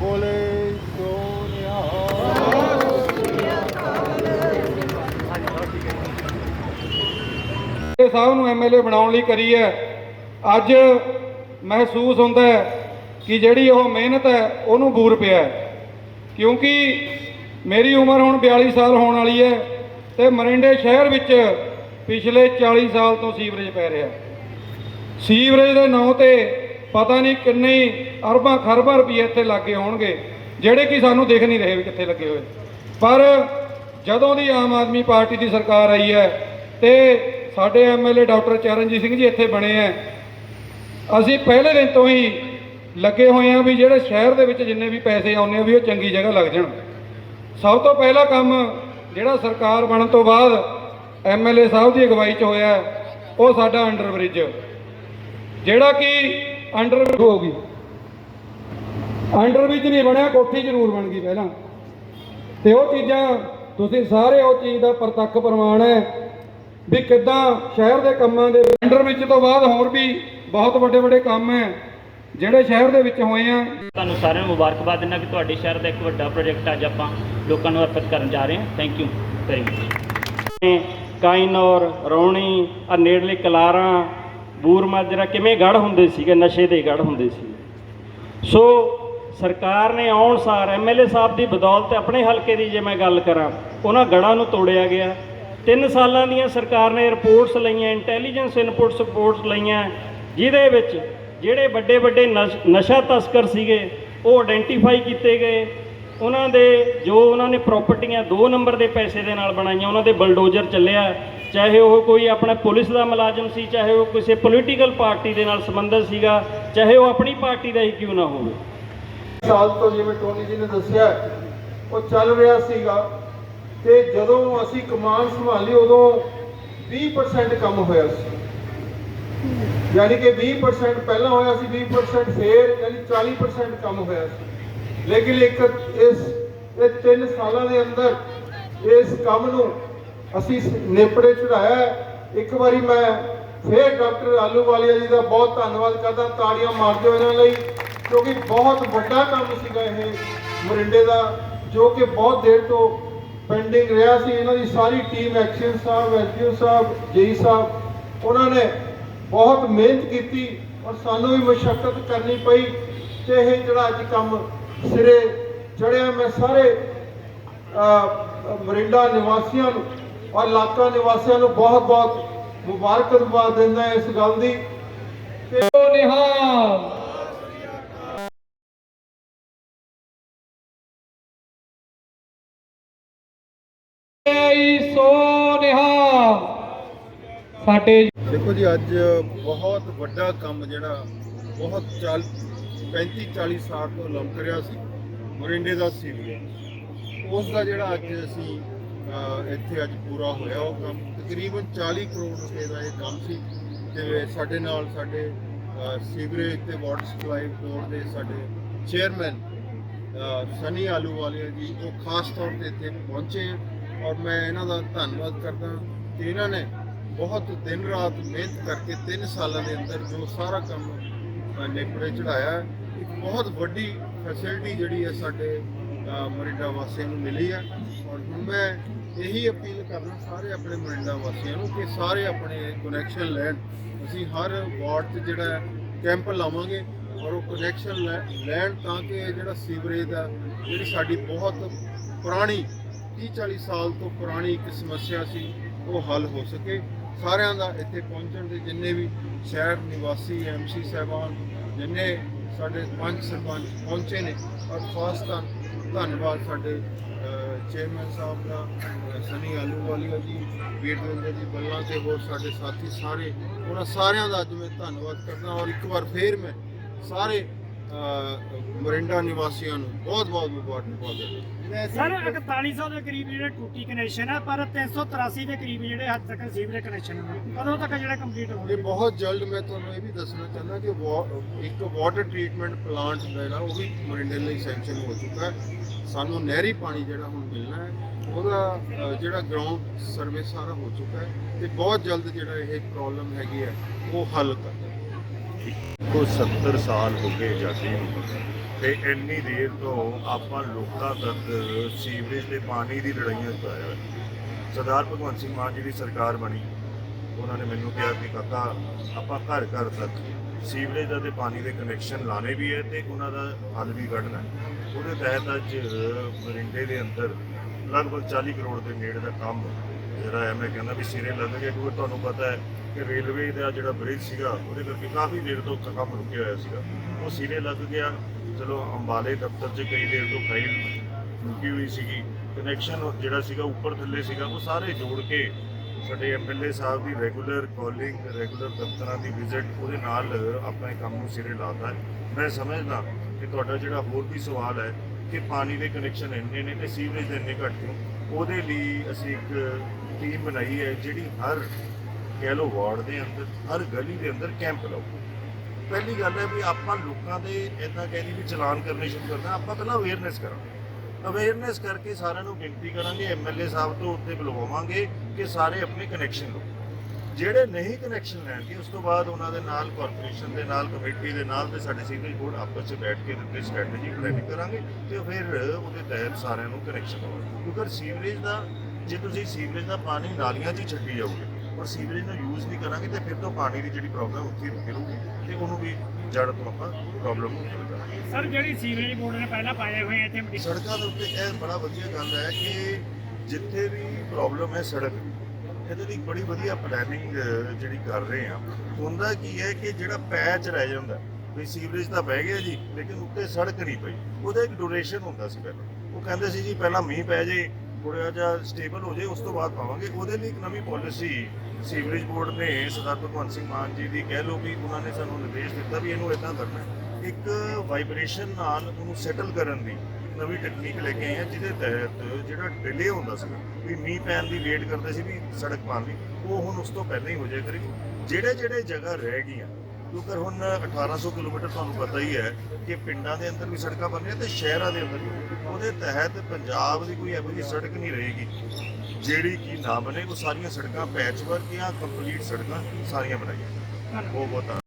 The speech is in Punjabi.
ਬੋਲੇ ਸੋਨਿਆ ਇਹ ਸਾਹਿਬ ਨੂੰ ਐਮਐਲਏ ਬਣਾਉਣ ਲਈ ਕਰੀ ਹੈ। ਅੱਜ ਮਹਿਸੂਸ ਹੁੰਦਾ ਹੈ ਕਿ ਜਿਹੜੀ ਉਹ ਮਿਹਨਤ ਹੈ, ਉਹਨੂੰ ਬੂਰ ਪਿਆ ਕਿਉਂਕਿ ਮੇਰੀ ਉਮਰ ਹੁਣ 42 ਸਾਲ ਹੋਣ ਵਾਲੀ ਹੈ ਤੇ ਮਰਿੰਡੇ ਸ਼ਹਿਰ ਵਿੱਚ ਪਿਛਲੇ 40 ਸਾਲ ਤੋਂ ਸੀਵਰੇਜ ਪੈ ਰਿਹਾ। ਸੀਵਰੇਜ ਦੇ ਨਾਂ ਤੇ ਪਤਾ ਨਹੀਂ ਕਿੰਨੇ ਅਰਬਾਂ ਖਰਬਾਂ ਰੁਪਏ ਇੱਥੇ ਲੱਗੇ ਹੋਣਗੇ, ਜਿਹੜੇ ਕਿ ਸਾਨੂੰ ਦੇਖ ਨਹੀਂ ਰਹੇ ਵੀ ਕਿੱਥੇ ਲੱਗੇ ਹੋਏ। ਪਰ ਜਦੋਂ ਦੀ ਆਮ ਆਦਮੀ ਪਾਰਟੀ ਦੀ ਸਰਕਾਰ ਆਈ ਹੈ ਤੇ ਸਾਡੇ ਐਮਐਲਏ ਡਾਕਟਰ ਚਰਨਜੀਤ ਸਿੰਘ ਜੀ ਇੱਥੇ ਬਣੇ ਆ ਅਸੀਂ ਪਹਿਲੇ ਦਿਨ ਤੋਂ ਹੀ ਲੱਗੇ ਹੋਏ ਆ ਵੀ ਜਿਹੜੇ ਸ਼ਹਿਰ ਦੇ ਵਿੱਚ ਜਿੰਨੇ ਵੀ ਪੈਸੇ ਆਉਂਦੇ ਆ ਵੀ ਉਹ ਚੰਗੀ ਜਗ੍ਹਾ ਲੱਗ ਜਾਣ। ਸਭ ਤੋਂ ਪਹਿਲਾ ਕੰਮ ਜਿਹੜਾ ਸਰਕਾਰ ਬਣਨ ਤੋਂ ਬਾਅਦ ਐਮਐਲਏ ਸਾਹਿਬ ਦੀ ਅਗਵਾਈ 'ਚ ਹੋਇਆ ਉਹ ਸਾਡਾ ਅੰਡਰ ਬ੍ਰਿਜ ਜਿਹੜਾ ਕਿ ਅੰਡਰ ਹੋ ਗਈ। ਅੰਡਰ ਬ੍ਰਿਜ ਨਹੀਂ ਬਣਿਆ, ਕੋਠੀ ਜ਼ਰੂਰ ਬਣ ਗਈ ਪਹਿਲਾਂ। ਤੇ ਉਹ ਚੀਜ਼ਾਂ, ਤੁਸੀਂ ਸਾਰੇ ਉਹ ਚੀਜ਼ ਦਾ ਪ੍ਰਤੱਖ ਪ੍ਰਮਾਣ ਹੈ ਵੀ ਕਿੱਦਾਂ ਸ਼ਹਿਰ ਦੇ ਕੰਮਾਂ ਦੇ ਅੰਡਰ ਬ੍ਰਿਜ ਤੋਂ ਬਾਅਦ ਹੋਰ ਵੀ ਬਹੁਤ ਵੱਡੇ ਵੱਡੇ ਕੰਮ ਹੈ, ਜਿਹੜੇ ਸ਼ਹਿਰ ਦੇ ਵਿੱਚ ਹੋਏ ਆ। ਤੁਹਾਨੂੰ ਸਾਰਿਆਂ ਨੂੰ ਮੁਬਾਰਕਬਾਦ ਦਿੰਦਾ ਕਿ ਤੁਹਾਡੇ ਸ਼ਹਿਰ ਦਾ ਇੱਕ ਵੱਡਾ ਪ੍ਰੋਜੈਕਟ ਅੱਜ ਆਪਾਂ ਲੋਕਾਂ ਨੂੰ ਅਰਪਿਤ ਕਰਨ ਜਾ ਰਹੇ ਹਾਂ। Thank you very much Kainaur Rauni ਆ ਨੇੜਲੇ ਕਲਾਰਾਂ ਬੂਰ ਮਾਜਰਾ ਕਿਵੇਂ ਗੜ ਹੁੰਦੇ ਸੀਗੇ, ਨਸ਼ੇ ਦੇ ਗੜ ਹੁੰਦੇ ਸੀ। ਸੋ ਸਰਕਾਰ ਨੇ ਆਉਣ ਸਾਰ ਐਮਐਲਏ ਸਾਹਿਬ ਦੀ ਬਦੌਲਤ ਆਪਣੇ ਹਲਕੇ ਦੀ ਜੇ ਮੈਂ ਗੱਲ ਕਰਾਂ, ਉਹਨਾਂ ਗੜਾਂ ਨੂੰ ਤੋੜਿਆ ਗਿਆ। ਤਿੰਨ ਸਾਲਾਂ ਦੀਆਂ ਸਰਕਾਰ ਨੇ ਰਿਪੋਰਟਸ ਲਈਆਂ, ਇੰਟੈਲੀਜੈਂਸ ਇਨਪੁਟਸ ਰਿਪੋਰਟਸ ਲਈਆਂ, ਜਿਹਦੇ ਵਿੱਚ ਜਿਹੜੇ ਵੱਡੇ ਵੱਡੇ ਨਸ਼- ਨਸ਼ਾ ਤਸਕਰ ਸੀਗੇ, ਉਹ ਆਇਡੈਂਟੀਫਾਈ ਕੀਤੇ ਗਏ। ਉਹਨਾਂ ਦੇ, ਜੋ ਉਹਨਾਂ ਨੇ ਪ੍ਰਾਪਰਟੀਆਂ 2 ਨੰਬਰ ਦੇ ਪੈਸੇ ਦੇ ਨਾਲ ਬਣਾਈਆਂ, ਉਹਨਾਂ ਦੇ ਬਲਡੋਜ਼ਰ ਚੱਲਿਆ। ਚਾਹੇ ਉਹ ਕੋਈ ਆਪਣਾ ਪੁਲਿਸ ਦਾ ਮੁਲਾਜ਼ਮ ਸੀ, ਚਾਹੇ ਉਹ ਕਿਸੇ ਪੋਲੀਟੀਕਲ ਪਾਰਟੀ ਦੇ ਨਾਲ ਸੰਬੰਧਿਤ ਸੀਗਾ, ਚਾਹੇ ਉਹ ਆਪਣੀ ਪਾਰਟੀ ਦਾ ਹੀ ਕਿਉਂ ਨਾ ਹੋਵੇ। ਸਾਲ ਤੋਂ ਜਿਵੇਂ ਟੋਨੀ ਜੀ ਨੇ ਦੱਸਿਆ, ਉਹ ਚੱਲ ਰਿਹਾ ਸੀਗਾ ਤੇ ਜਦੋਂ ਅਸੀਂ ਕਮਾਨ ਸੰਭਾਲੀ, ਉਦੋਂ 20% ਕੰਮ ਹੋਇਆ ਸੀ। ਯਾਨੀ ਕਿ 20% ਪਹਿਲਾਂ ਹੋਇਆ ਸੀ 20% ਫੇਰ, ਯਾਨੀ 40% ਕੰਮ ਹੋਇਆ ਸੀ। ਲੇਕਿਨ ਇੱਕ ਇਸ ਇਹ ਤਿੰਨ ਸਾਲਾਂ ਦੇ ਅੰਦਰ ਇਸ ਕੰਮ ਨੂੰ ਅਸੀਂ ਨੇਪੜੇ ਚੜਾਇਆ ਇੱਕ ਵਾਰੀ ਮੈਂ ਫੇਰ ਡਾਕਟਰ ਆਲੂਵਾਲੀਆ ਜੀ ਦਾ ਬਹੁਤ ਧੰਨਵਾਦ ਕਰਦਾ, ਤਾੜੀਆਂ ਮਾਰਦੇ ਹੋ ਇਹਨਾਂ ਲਈ, ਕਿਉਂਕਿ ਬਹੁਤ ਵੱਡਾ ਕੰਮ ਸੀਗਾ ਇਹ ਮਰਿੰਡੇ ਦਾ, ਜੋ ਕਿ ਬਹੁਤ ਦੇਰ ਤੋਂ ਪੈਂਡਿੰਗ ਰਿਹਾ ਸੀ। ਇਹਨਾਂ ਦੀ ਸਾਰੀ team XEN sahib SDO sahib JE sahib, ਉਹਨਾਂ ਨੇ ਬਹੁਤ ਮਿਹਨਤ ਕੀਤੀ ਔਰ ਸਾਨੂੰ ਵੀ ਮਸ਼ੱਕਤ ਕਰਨੀ ਪਈ ਤੇ ਇਹ ਜਿਹੜਾ ਅੱਜ ਕੰਮ ਸਿਰੇ ਚੜਿਆ ਮੈਂ ਸਾਰੇ ਮਰਿੰਡਾ ਨਿਵਾਸੀਆਂ ਨੂੰ ਔਰ ਇਲਾਕਾ ਨਿਵਾਸੀਆਂ ਨੂੰ ਬਹੁਤ ਬਹੁਤ ਮੁਬਾਰਕਬਾਦ ਦਿੰਦਾ ਇਸ ਗੱਲ ਦੀ। ਤੇ ਨਿਹਾਲ। ਸਾਡੇ ਦੇਖੋ ਜੀ, ਅੱਜ ਬਹੁਤ ਵੱਡਾ ਕੰਮ ਜਿਹੜਾ, ਬਹੁਤ ਚੱਲ 35 40 ਸਾਲ ਤੋਂ ਲੰਮਕ ਰਿਹਾ ਸੀ ਮੋਰਿੰਡੇ ਦਾ ਸੀਵਰੇਜ ਉਸ ਦਾ ਜਿਹੜਾ ਅੱਜ ਅਸੀਂ ਇੱਥੇ ਅੱਜ ਪੂਰਾ ਹੋਇਆ ਉਹ ਕੰਮ ਤਕਰੀਬਨ 40 ਕਰੋੜ ਰੁਪਏ ਦਾ ਇਹ ਕੰਮ ਸੀ ਤੇ ਸਾਡੇ ਨਾਲ ਸਾਡੇ ਸੀਵਰੇਜ ਤੇ ਵਾਟਰ ਸਪਲਾਈ ਬੋਰਡ ਦੇ ਸਾਡੇ ਚੇਅਰਮੈਨ ਅਹ, ਸਨੀ ਆਲੂਵਾਲੀਆ ਜੀ ਉਹ ਖਾਸ ਤੌਰ ਤੇ ਇੱਥੇ ਪਹੁੰਚੇ ਹੈ ਔਰ ਮੈਂ ਇਹਨਾਂ ਦਾ ਧੰਨਵਾਦ ਕਰਦਾ ਕਿ ਇਹਨਾਂ ਨੇ ਬਹੁਤ ਦਿਨ ਰਾਤ ਮਿਹਨਤ ਕਰਕੇ 3 ਸਾਲਾਂ ਦੇ ਅੰਦਰ ਜੋ ਸਾਰਾ ਕੰਮ ਨੇਪਰੇ ਚੜਾਇਆ। ਇੱਕ ਬਹੁਤ ਵੱਡੀ ਫੈਸਿਲਿਟੀ ਜਿਹੜੀ ਹੈ ਸਾਡੇ ਮੋਰਿੰਡਾ ਵਾਸੀਆਂ ਨੂੰ ਮਿਲੀ ਹੈ। ਔਰ ਹੁਣ ਮੈਂ ਇਹੀ ਅਪੀਲ ਕਰਨਾ ਸਾਰੇ ਆਪਣੇ ਮੋਰਿੰਡਾ ਵਾਸੀਆਂ ਨੂੰ ਕਿ ਸਾਰੇ ਆਪਣੇ ਕਨੈਕਸ਼ਨ ਲੈਣ। ਅਸੀਂ ਹਰ ਵਾਰਡ 'ਚ ਜਿਹੜਾ ਕੈਂਪ ਲਾਵਾਂਗੇ ਔਰ ਉਹ ਕਨੈਕਸ਼ਨ ਲੈਣ ਤਾਂ ਕਿ ਇਹ ਜਿਹੜਾ ਸੀਵਰੇਜ ਦਾ ਜਿਹੜੀ ਸਾਡੀ ਬਹੁਤ ਪੁਰਾਣੀ 30 40 ਸਾਲ ਤੋਂ ਪੁਰਾਣੀ ਇੱਕ ਸਮੱਸਿਆ ਸੀ, ਉਹ ਹੱਲ ਹੋ ਸਕੇ। ਸਾਰਿਆਂ ਦਾ ਇੱਥੇ ਪਹੁੰਚਣ ਦੇ ਜਿੰਨੇ ਵੀ ਸ਼ਹਿਰ ਨਿਵਾਸੀ ਐਮਸੀ ਸਾਹਿਬਾਨ ਜਿੰਨੇ ਸਾਡੇ ਪੰਜ ਸਰਪੰਚ ਪਹੁੰਚੇ ਨੇ, ਔਰ ਖਾਸ ਤਾਂ ਧੰਨਵਾਦ ਸਾਡੇ ਚੇਅਰਮੈਨ ਸਾਹਿਬ ਦਾ, ਅਹ, ਸਨੀ ਆਲੂਵਾਲੀਆ ਜੀ, ਵੀਰਵਿੰਦਰ ਜੀ ਬੱਲਾ ਤੇ ਹੋਰ ਸਾਡੇ ਸਾਥੀ ਸਾਰੇ, ਉਹਨਾਂ ਸਾਰਿਆਂ ਦਾ ਅੱਜ ਮੈਂ ਧੰਨਵਾਦ ਕਰਦਾ ਔਰ ਇੱਕ ਵਾਰ ਫੇਰ ਮੈਂ ਸਾਰੇ ਮੋਰਿੰਡਾ ਨਿਵਾਸੀਆਂ ਨੂੰ ਬਹੁਤ ਬਹੁਤ ਮੁਬਾਰਕਬਾਦ ਦਿੰਦਾ ਸਰ 4100 ਦੇ ਕਰੀਬ ਜਿਹੜੇ ਟੂਟੀ ਕਨੈਕਸ਼ਨ ਹੈ ਪਰ 383 ਦੇ ਕਰੀਬ ਜਿਹੜੇ ਹੱਦ ਤੱਕ ਸੀਵਰੇਜ ਕਨੈਕਸ਼ਨ ਹੈ ਕਦੋਂ ਤੱਕ ਜਿਹੜਾ ਕੰਪਲੀਟ ਇਹ ਹੋਣਗੇ ਬਹੁਤ ਜਲਦ ਮੈਂ ਤੁਹਾਨੂੰ ਇਹ ਵੀ ਦੱਸਣਾ ਚਾਹੁੰਦਾ ਕਿ ਇੱਕ ਵਾਟਰ ਟ੍ਰੀਟਮੈਂਟ ਪਲਾਂਟ ਜਿਹੜਾ ਉਹ ਵੀ ਮਰਿੰਡੇ ਲਈ ਸੈਂਕਸ਼ਨ ਹੋ ਚੁੱਕਾ ਹੈ। ਸਾਨੂੰ ਨਹਿਰੀ ਪਾਣੀ ਜਿਹੜਾ ਹੁਣ ਮਿਲਣਾ ਹੈ ਉਹਦਾ ਜਿਹੜਾ ਗਰਾਊਂਡ ਸਰਵੇ ਸਾਰਾ ਹੋ ਚੁੱਕਾ ਹੈ ਤੇ ਬਹੁਤ ਜਲਦ ਜਿਹੜਾ ਇਹ ਪ੍ਰੋਬਲਮ ਹੈਗੀ ਹੈ ਉਹ ਹੱਲ ਕਰ ਇੱਕੋ 70 ਸਾਲ ਹੋ ਗਏ ਆਜ਼ਾਦੀ ਨੂੰ, ਤੇ ਇੰਨੀ ਦੇਰ ਤੋਂ ਆਪਾਂ ਲੋਕਾਂ ਤੱਕ ਸੀਵਰੇਜ ਦੇ ਪਾਣੀ ਦੀ ਲੜਾਈਆਂ ਪਾਇਆ ਹੋਇਆ ਸਰਦਾਰ ਭਗਵੰਤ ਸਿੰਘ ਮਾਨ ਜੀ ਦੀ ਸਰਕਾਰ ਬਣੀ। ਉਹਨਾਂ ਨੇ ਮੈਨੂੰ ਕਿਹਾ ਕਿ ਕਾਕਾ, ਆਪਾਂ ਘਰ ਘਰ ਤੱਕ ਸੀਵਰੇਜ ਦਾ ਤੇ ਪਾਣੀ ਦੇ ਕਨੈਕਸ਼ਨ ਲਾਣੇ ਵੀ ਹੈ ਤੇ ਉਹਨਾਂ ਦਾ ਹੱਲ ਵੀ ਕੱਢਣਾ ਉਹਦੇ ਤਹਿਤ ਅੱਜ ਮਰਿੰਡੇ ਦੇ ਅੰਦਰ ਲਗਭਗ 40 ਕਰੋੜ ਦੇ ਨੇੜੇ ਦਾ ਕੰਮ ਜਿਹੜਾ ਹੈ, ਮੈਂ ਕਹਿੰਦਾ ਵੀ ਸਿਰੇ ਲੱਗ ਗਿਆ ਕਿਉਂਕਿ ਤੁਹਾਨੂੰ ਪਤਾ ਹੈ ਕਿ ਰੇਲਵੇ ਦਾ ਜਿਹੜਾ ਬ੍ਰਿਜ ਸੀਗਾ, ਉਹਦੇ ਕਰਕੇ ਕਾਫੀ ਦੇਰ ਤੋਂ ਕੰਮ ਰੁਕਿਆ ਹੋਇਆ ਸੀਗਾ। ਉਹ ਸਿਰੇ ਲੱਗ ਗਿਆ। ਚਲੋ, ਅੰਬਾਲੇ ਦਫ਼ਤਰ 'ਚ ਕਈ ਦੇਰ ਤੋਂ ਫਾਈਲ ਰੁਕੀ ਹੋਈ ਸੀਗੀ। ਕਨੈਕਸ਼ਨ ਜਿਹੜਾ ਸੀਗਾ, ਉੱਪਰ ਥੱਲੇ ਸੀਗਾ, ਉਹ ਸਾਰੇ ਜੋੜ ਕੇ ਸਾਡੇ ਐਮਐਲਏ ਸਾਹਿਬ ਦੀ ਰੈਗੂਲਰ ਕਾਲਿੰਗ ਰੈਗੂਲਰ ਦਫ਼ਤਰਾਂ ਦੀ ਵਿਜ਼ਿਟ ਉਹਦੇ ਨਾਲ ਆਪਾਂ ਕੰਮ ਨੂੰ ਸਿਰੇ ਲਾਤਾ ਹੈ। ਮੈਂ ਸਮਝਦਾ ਕਿ ਤੁਹਾਡਾ ਜਿਹੜਾ ਹੋਰ ਵੀ ਸਵਾਲ ਹੈ ਕਿ ਪਾਣੀ ਦੇ ਕਨੈਕਸ਼ਨ ਇੰਨੇ ਨੇ ਤੇ ਸੀਵਰੇਜ ਦੇ ਇੰਨੇ ਘੱਟ ਕਿਉਂ? ਉਹਦੇ ਲਈ ਅਸੀਂ ਇੱਕ ਟੀਮ ਬਣਾਈ ਹੈ, ਜਿਹੜੀ ਹਰ ਕਹਿ ਲਓ ਵਾਰਡ ਦੇ ਅੰਦਰ, ਹਰ ਗਲੀ ਦੇ ਅੰਦਰ ਕੈਂਪ ਲਾਓ। ਪਹਿਲੀ ਗੱਲ ਹੈ ਵੀ ਆਪਾਂ ਲੋਕਾਂ ਦੇ ਇਦਾਂ ਕਹਿ ਲਈ ਵੀ ਚਲਾਨ ਕਰਨੇ ਸ਼ੁਰੂ ਕਰਨਾ, ਆਪਾਂ ਪਹਿਲਾਂ ਅਵੇਅਰਨੈਸ ਕਰਾਂਗੇ। ਅਵੇਅਰਨੈਸ ਕਰਕੇ ਸਾਰਿਆਂ ਨੂੰ ਬੇਨਤੀ ਕਰਾਂਗੇ ਐਮਐਲਏ ਸਾਹਿਬ ਤੋਂ ਉੱਤੇ ਬੁਲਵਾਵਾਂਗੇ ਕਿ ਸਾਰੇ ਆਪਣੇ ਕਨੈਕਸ਼ਨ ਲਓ। ਜਿਹੜੇ ਨਹੀਂ ਕਨੈਕਸ਼ਨ ਲੈਣਗੇ, ਉਸ ਤੋਂ ਬਾਅਦ ਉਹਨਾਂ ਦੇ ਨਾਲ ਕਾਰਪੋਰੇਸ਼ਨ ਦੇ, ਨਾਲ ਕਮੇਟੀ ਦੇ, ਨਾਲ ਤੇ ਸਾਡੇ ਸੀਵਰੇਜ ਬੋਰਡ ਆਪਸ ਵਿੱਚ ਬੈਠ ਕੇ ਦਿੱਤੇ ਸਟ੍ਰੈਟਜੀ ਪਲੈਨਿੰਗ ਕਰਾਂਗੇ ਤੇ ਫਿਰ ਉਹਦੇ ਤਹਿਤ ਸਾਰਿਆਂ ਨੂੰ ਕਨੈਕਸ਼ਨ ਹੋਵੇਗਾ। ਕਿਉਂਕਿ ਸੀਵਰੇਜ ਦਾ, ਜੇ ਤੁਸੀਂ ਸੀਵਰੇਜ ਦਾ ਪਾਣੀ ਨਾਲੀਆਂ 'ਚ ਹੀ ਛੱਡੀ ਜਾਓਗੇ ਔਰ ਸੀਵਰੇਜ ਨੂੰ ਯੂਜ਼ ਨਹੀਂ ਕਰਾਂਗੇ ਤੇ ਫਿਰ ਤੋਂ ਪਾਣੀ ਦੀ ਜਿਹੜੀ ਪ੍ਰੋਬਲਮ ਉੱਥੇ ਰੁਕੀ ਰਹੂਗੀ ਤੇ ਉਹਨੂੰ ਵੀ ਜੜ ਤੋਂ ਆਪਾਂ ਪ੍ਰੋਬਲਮ ਨੂੰ ਹੱਲ ਕਰਾਂਗੇ। ਸਰ ਜਿਹੜੀ ਸੀਵਰੇਜ ਬੋਰਡ ਨੇ ਪਹਿਲਾਂ ਪਾਏ ਹੋਏ ਇੱਥੇ ਸੜਕਾਂ ਦੇ ਉੱਤੇ ਇਹ ਬੜਾ ਵਧੀਆ ਗੱਲ ਹੈ ਕਿ ਜਿੱਥੇ ਵੀ ਪ੍ਰੋਬਲਮ ਹੈ ਸੜਕ ਦੀ, ਇਹਦੇ ਲਈ ਬੜੀ ਵਧੀਆ ਪਲੈਨਿੰਗ ਜਿਹੜੀ ਕਰ ਰਹੇ ਆ ਹੁੰਦਾ ਕੀ ਹੈ ਕਿ ਜਿਹੜਾ ਪੈਚ ਰਹਿ ਜਾਂਦਾ ਵੀ ਸੀਵਰੇਜ ਤਾਂ ਬਹਿ ਗਿਆ ਜੀ ਲੇਕਿਨ ਉੱਤੇ ਸੜਕ ਨਹੀਂ ਪਈ। ਉਹਦਾ ਇੱਕ ਡਿਊਰੇਸ਼ਨ ਹੁੰਦਾ ਸੀ ਪਹਿਲਾਂ। ਉਹ ਕਹਿੰਦੇ ਸੀ ਜੀ ਪਹਿਲਾਂ ਮੀਂਹ ਪੈ ਜੇ ਥੋੜਾ ਜਿਹਾ ਸਟੇਬਲ ਹੋ ਜੇ ਉਸ ਤੋਂ ਬਾਅਦ ਪਾਵਾਂਗੇ। ਉਹਦੇ ਲਈ ਇੱਕ ਨਵੀਂ ਪਾਲਿਸੀ ਸੀਵਰੇਜ ਬੋਰਡ ਨੇ ਸਰਦਾਰ ਭਗਵੰਤ ਸਿੰਘ ਮਾਨ ਜੀ ਦੀ। ਕਹਿ ਲਓ ਵੀ ਉਹਨਾਂ ਨੇ ਸਾਨੂੰ ਨਿਰਦੇਸ਼ ਦਿੱਤਾ ਵੀ ਇਹਨੂੰ ਇਦਾਂ ਕਰਨਾ ਇੱਕ ਵਾਈਬ੍ਰੇਸ਼ਨ ਨਾਲ ਉਹਨੂੰ ਸੈਟਲ ਕਰਨ ਦੀ ਨਵੀਂ ਟੈਕਨੀਕ ਲੈ ਕੇ ਆਏ ਆ, ਜਿਹਦੇ ਤਹਿਤ ਜਿਹੜਾ ਡਿਲੇ ਹੁੰਦਾ ਸੀ, ਵੀ ਮੀਂਹ ਪੈਣ ਦੀ ਵੇਟ ਕਰਦੇ ਸੀ ਵੀ ਸੜਕ ਬਣ ਲਈ ਉਹ ਹੁਣ ਉਸ ਤੋਂ ਪਹਿਲਾਂ ਹੀ ਹੋ ਜਾਇਆ ਕਰੇਗੀ। ਜਿਹੜੇ ਜਿਹੜੇ ਜਗ੍ਹਾ ਰਹਿ ਗਈਆਂ ਕਿਉਂਕਿ ਹੁਣ 1800 ਕਿਲੋਮੀਟਰ ਤੁਹਾਨੂੰ ਪਤਾ ਹੀ ਹੈ ਕਿ ਪਿੰਡਾਂ ਦੇ ਅੰਦਰ ਵੀ ਸੜਕਾਂ ਬਣ ਰਹੀਆਂ ਤੇ ਸ਼ਹਿਰਾਂ ਦੇ ਅੰਦਰ ਵੀ। ਉਹਦੇ ਤਹਿਤ ਪੰਜਾਬ ਦੀ ਕੋਈ ਇਹੋ ਜਿਹੀ ਸੜਕ ਨਹੀਂ ਰਹੇਗੀ। ਜਿਹੜੀ ਕਿ ਨਾ ਬਣੇ, ਉਹ ਸਾਰੀਆਂ ਸੜਕਾਂ ਪੈਚ ਵਰਕ ਜਾਂ ਕੰਪਲੀਟ ਸੜਕਾਂ, ਸਾਰੀਆਂ ਬਣਾਈਆਂ। ਬਹੁਤ ਬਹੁਤ ਧੰਨਵਾਦ।